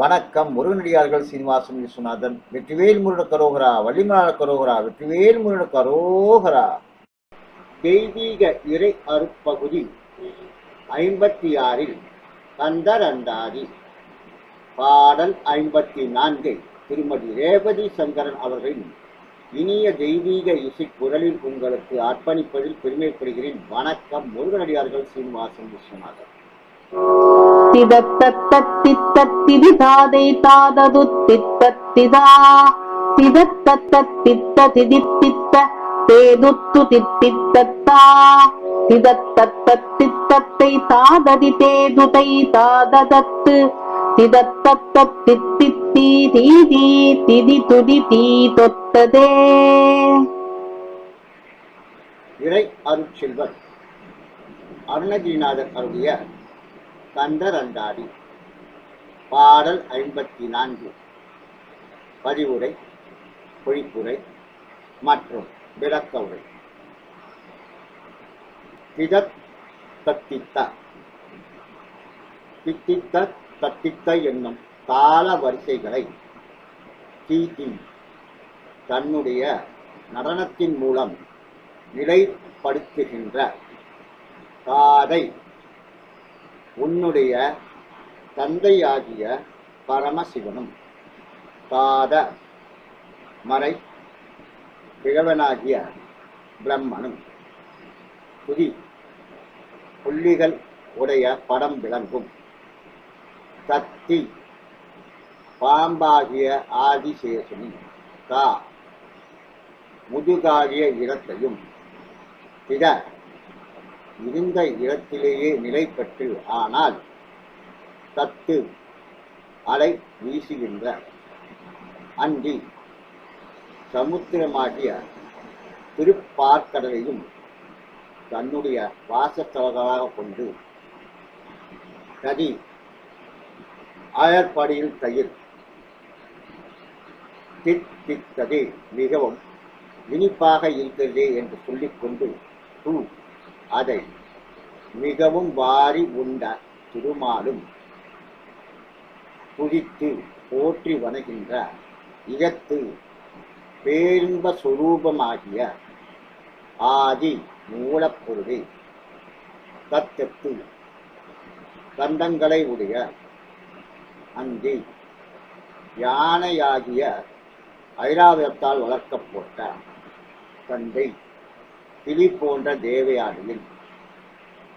வணக்கம். முருகனடியார்கள் சீனிவாசன் விஸ்வநாதன் வெற்றிவேல் முருகன கரோகரா வள்ளிமலான கரோகரா வெற்றிவேல் முருகன கரோகரா. தெய்வீக இறை அருப்பகுதி ஐம்பத்தி ஆறில் கந்தரந்தாதி. பாடல் ஐம்பத்தி நான்கை திருமதி ரேவதி சங்கரன் அவர்களின் இனிய தெய்வீக இசை குரலில் உங்களுக்கு அர்ப்பணிப்பதில் பெருமைப்படுகிறேன். வணக்கம். முருகனடியார்கள் சீனிவாசன் விஸ்வநாதன். திதத்தத்தித்தத்திதிதாதை தாததுத்தித்தத்திதா திதத்தத்தித்ததிதித்தித்த தேதுத்து தித்தித்தத்தா திதத்தத்தித்தத்தை தாததி தேதுதை தாததத்து திதத்தத்தித்தித்தி தீதி திதி துதி தீ தொத்ததே இறை அருட்செல்வர் அருணகிரிநாதர் அருடைய கந்தர் பாடல் ஐம்பத்தி நான்கு பதிவுரை பொழிப்புரை மற்றும் விளக்க உரை திதத் தத்தித்த. தித்தித்த தத்தித்த என்னும் தாள வரிசைகளை கீதி தன்னுடைய நடனத்தின் மூலம் நிலைப்படுத்துகின்ற காதை உன்னுடைய தந்தையாகிய பரமசிவனும் பாத மறை கிழவனாகிய பிரம்மனும் புதி புள்ளிகள் உடைய படம் விளங்கும். தத்தி பாம்பாகிய ஆதிசேஷனும் தா முதுகாகிய இடத்தையும் திட இருந்த இடத்திலேயே நிலைப்பட்டு ஆனால் தத்து அலை வீசுகின்ற அன்றி சமுத்திரமாகிய திருப்பார்க்கடலையும் தன்னுடைய வாசத்தலங்களாக கொண்டு கதி ஆயர்பாடியில் தயிர் தித்தித்தது மிகவும் இனிப்பாக இருக்கிறதே என்று சொல்லிக்கொண்டு அதை மிகவும் வாரி உண்ட திருமாலும் துதித்து போற்றி வணங்கின்ற இகத்து பேரின்ப சுரூபமாகிய ஆதி மூலப்பொருளை. தத்தத்து கண்டங்களை உடைய அங்கி யானையாகிய ஐராவதத்தால் வளர்க்கப்பட்ட தந்தை கிளி போன்ற தேவையானையில்.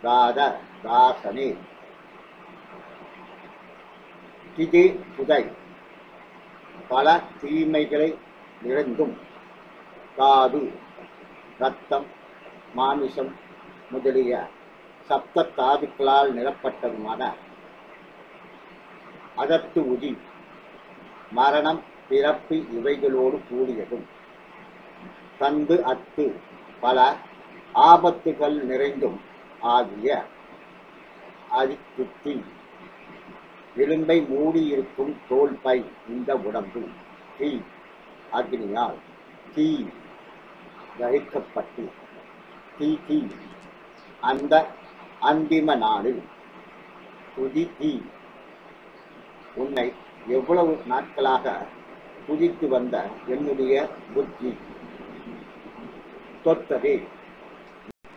ராத ராசனே. திதி புதை. பல தீமைகளை நிறைந்தும் காது ரத்தம் மாமிசம் முதலிய சப்த தாதுக்களால் நிரப்பட்டதுமான அதற்கு உதி மரணம் பிறப்பு இவைகளோடு கூடியதும். தந்து அத்து பல ஆபத்துகள் நிறைந்தும் ஆகிய அதிக்குத்தி எலும்பை மூடியிருக்கும் தோல் பை இந்த உடம்பு. தீ அக்னியால் தீ தகிக்கப்பட்டு தீ தீ. அந்த அந்திம நாளில் துதி தீ. உன்னை எவ்வளவு நாட்களாக துதித்து வந்த என்னுடைய புத்தி. தொத்தது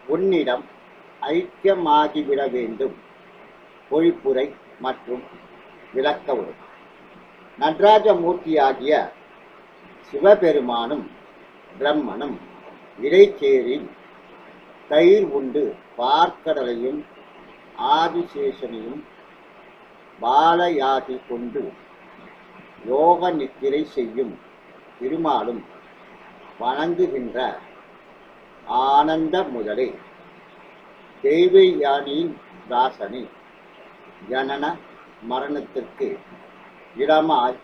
உன்னிடம் ஐக்கியமாகிவிட வேண்டும். பொழிப்புரை மற்றும் விளக்க உரை. நடராஜமூர்த்தியாகிய சிவபெருமானும் பிரம்மனும் இடைச்சேரில் தயிர் உண்டு பார்க்கடலையும் ஆதிசேஷனையும் பாலயாகி கொண்டு யோக நித்திரை செய்யும் திருமாலும் வணங்குகின்ற ஆனந்த முதலே. தெய்வயானியின் தாசனே ஜனன மரணத்திற்கு இடமாய்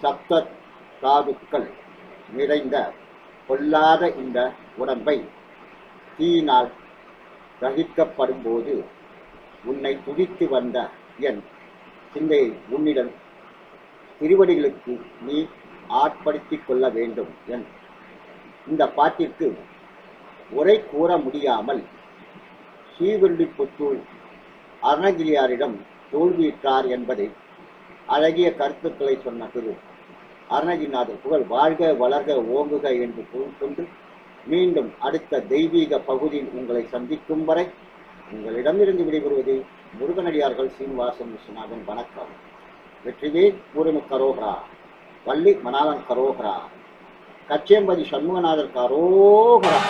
சப்த தாதுக்கள் நிறைந்த பொல்லாத இந்த உடம்பை தீயினால் தகிக்கப்படும் போது உன்னை துதித்து வந்த என் சிந்தையை உன்னிடம் திருவடிகளுக்கு நீ ஆட்படுத்திக் கொள்ள வேண்டும் என். இந்த பாட்டிற்கு உரை கூற முடியாமல் ஸ்ரீவில்லிபுத்தூர் அருணகிரியாரிடம் தோல்வியிட்டார் என்பதை அழகிய கருத்துக்களை சொன்ன திரு அருணகிரிநாதர். புகழ் வாழ்க வளர்க ஓங்குக என்று கூறிக்கொண்டு மீண்டும் அடுத்த தெய்வீக பகுதியில் உங்களை சந்திக்கும் வரை உங்களிடமிருந்து விடைபெறுவது முருகனடியார்கள் சீனிவாசன் விஸ்வநாதன். வணக்கம். வெற்றிவேல் முருகன் கரோகரா வள்ளி மணாலன் கரோகரா. கச்சேம்பதி சண்முகநாதர் கரோகரா